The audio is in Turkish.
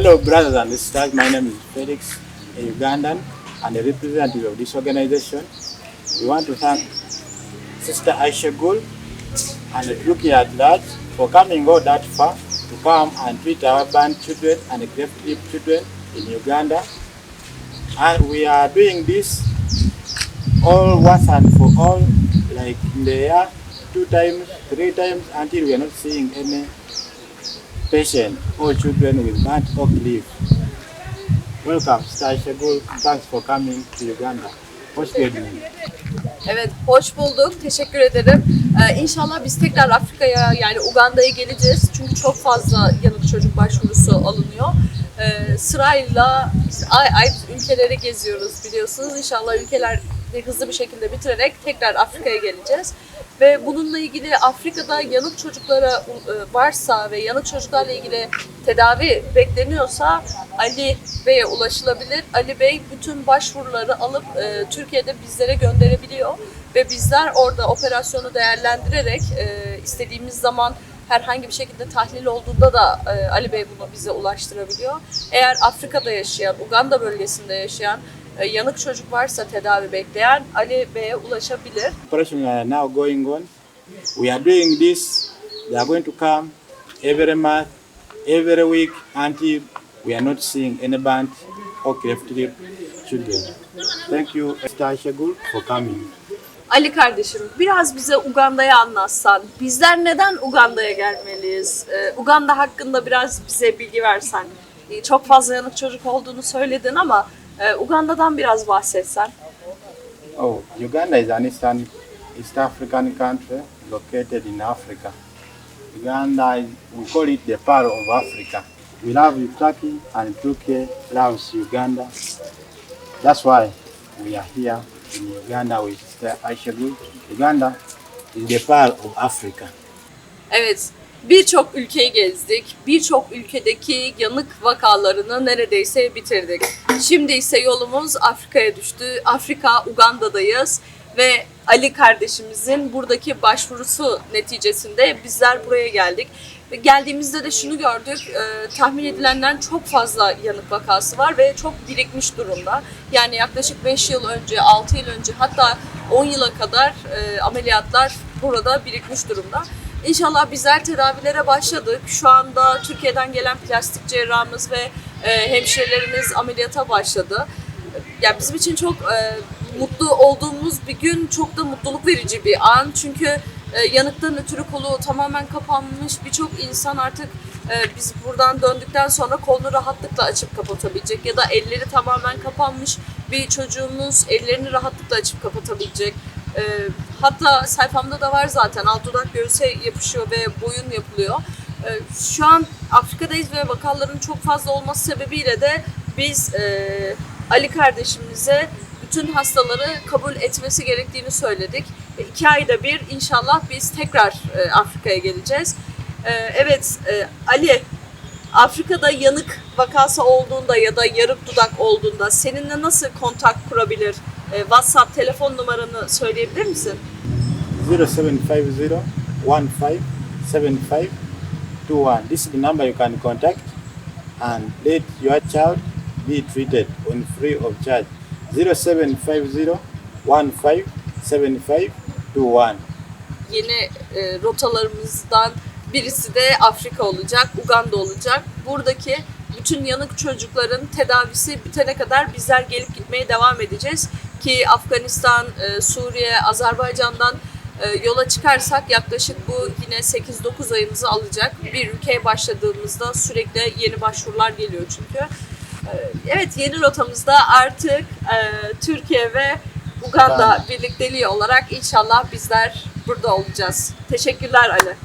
Hello, brothers and sisters. My name is Felix, a Ugandan and a representative of this organization. We want to thank Sister Aisha Gul and Ruki at large for coming all that far to come and treat our band children and deaf children in Uganda. And we are doing this all once and for all, like in the year, two times, three times, until we are not seeing any patient or children with burnt oak leaf. Welcome, Star Shagul. Thanks for coming to Uganda. Hoş geldiniz. Evet, hoş bulduk. Teşekkür ederim. Ee, inşallah biz tekrar Afrika'ya yani Uganda'ya geleceğiz. Çünkü çok fazla yanık çocuk başvurusu alınıyor. Ee, sırayla ay ay ülkeleri geziyoruz biliyorsunuz. İnşallah ülkeler hızlı bir şekilde bitirerek tekrar Afrika'ya geleceğiz. Ve bununla ilgili Afrika'da yanık çocuklara e, varsa ve yanık çocuklarla ilgili tedavi bekleniyorsa Ali Bey'e ulaşılabilir. Ali Bey bütün başvuruları alıp e, Türkiye'de bizlere gönderebiliyor ve bizler orada operasyonu değerlendirerek e, istediğimiz zaman herhangi bir şekilde tahlil olduğunda da e, Ali Bey bunu bize ulaştırabiliyor. Eğer Afrika'da yaşayan, Uganda bölgesinde yaşayan yanık çocuk varsa tedavi bekleyen Ali Bey'e ulaşabilir. Operations are now going on. We are doing this. They are going to come every month, every week until we are not seeing any burnt or cleft lip children. Thank you, Star Shagul, for coming. Ali kardeşim biraz bize Uganda'yı anlatsan. Bizler neden Uganda'ya gelmeliyiz? Ee, Uganda hakkında biraz bize bilgi versen. Ee, çok fazla yanık çocuk olduğunu söyledin ama Uganda'dan biraz bahsetsen. Oh, Uganda is an Eastern, East African country located in Africa. Uganda, is, we call it the pearl of Africa. We love Turkey and Turkey loves Uganda. That's why we are here in Uganda with Aisha Gul. Uganda is the pearl of Africa. Evet, birçok ülkeyi gezdik. Birçok ülkedeki yanık vakalarını neredeyse bitirdik. Şimdi ise yolumuz Afrika'ya düştü. Afrika, Uganda'dayız ve Ali kardeşimizin buradaki başvurusu neticesinde bizler buraya geldik. Geldiğimizde de şunu gördük, e, tahmin edilenden çok fazla yanık vakası var ve çok birikmiş durumda. Yani yaklaşık 5 yıl önce, 6 yıl önce hatta 10 yıla kadar e, ameliyatlar burada birikmiş durumda. İnşallah bizler tedavilere başladık. Şu anda Türkiye'den gelen plastik cerrahımız ve e, hemşirelerimiz ameliyata başladı. Ya bizim için çok e, mutlu olduğumuz bir gün, çok da mutluluk verici bir an. Çünkü e, yanıktan ötürü kolu tamamen kapanmış birçok insan artık e, biz buradan döndükten sonra kolunu rahatlıkla açıp kapatabilecek ya da elleri tamamen kapanmış bir çocuğumuz ellerini rahatlıkla açıp kapatabilecek. E, hatta sayfamda da var zaten alt dudak göğüse yapışıyor ve boyun yapılıyor. E, şu an Afrika'dayız ve vakaların çok fazla olması sebebiyle de biz e, Ali kardeşimize bütün hastaları kabul etmesi gerektiğini söyledik. Ve iki ayda bir inşallah biz tekrar e, Afrika'ya geleceğiz. E, evet e, Ali, Afrika'da yanık vakası olduğunda ya da yarık dudak olduğunda seninle nasıl kontak kurabilir? E, WhatsApp telefon numaranı söyleyebilir misin? 0750 1575 21. This is the number you can contact and let your child be treated on free of charge. 0750 1575 21. yeni e, rotalarımızdan birisi de Afrika olacak, Uganda olacak. Buradaki bütün yanık çocukların tedavisi bitene kadar bizler gelip gitmeye devam edeceğiz. Ki Afganistan, e, Suriye, Azerbaycan'dan e, yola çıkarsak yaklaşık bu yine 8-9 ayımızı alacak. Bir ülkeye başladığımızda sürekli yeni başvurular geliyor çünkü. E, Evet yeni rotamızda artık e, Türkiye ve Uganda Uganda. birlikteliği olarak inşallah bizler burada olacağız. Teşekkürler Ali.